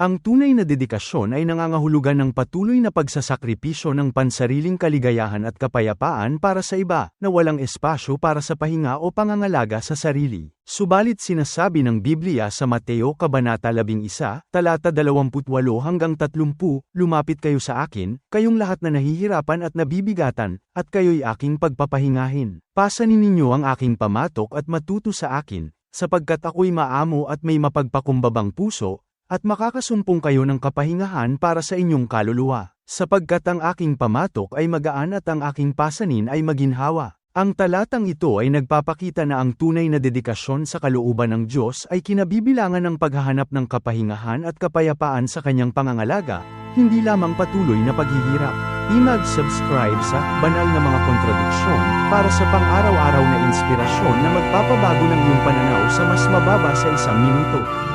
Ang tunay na dedikasyon ay nangangahulugan ng patuloy na pagsasakripisyo ng pansariling kaligayahan at kapayapaan para sa iba, na walang espasyo para sa pahinga o pangangalaga sa sarili. Subalit sinasabi ng Biblia sa Mateo Kabanata 11, talata 28 hanggang 30, Lumapit kayo sa akin, kayong lahat na nahihirapan at nabibigatan, at kayo'y aking pagpapahingahin. Pasanin ninyo ang aking pamatok at matuto sa akin, sapagkat ako'y maamo at may mapagpakumbabang puso, at makakasumpong kayo ng kapahingahan para sa inyong kaluluwa, sapagkat ang aking pamatok ay magaan at ang aking pasanin ay maginhawa. Ang talatang ito ay nagpapakita na ang tunay na dedikasyon sa kalooban ng Diyos ay kinabibilangan ng paghahanap ng kapahingahan at kapayapaan sa kanyang pangangalaga, hindi lamang patuloy na paghihirap. I-mag-subscribe sa Banal na Mga Kontradiksyon para sa pang-araw-araw na inspirasyon na magpapabago ng iyong pananaw sa mas mababa sa isang minuto.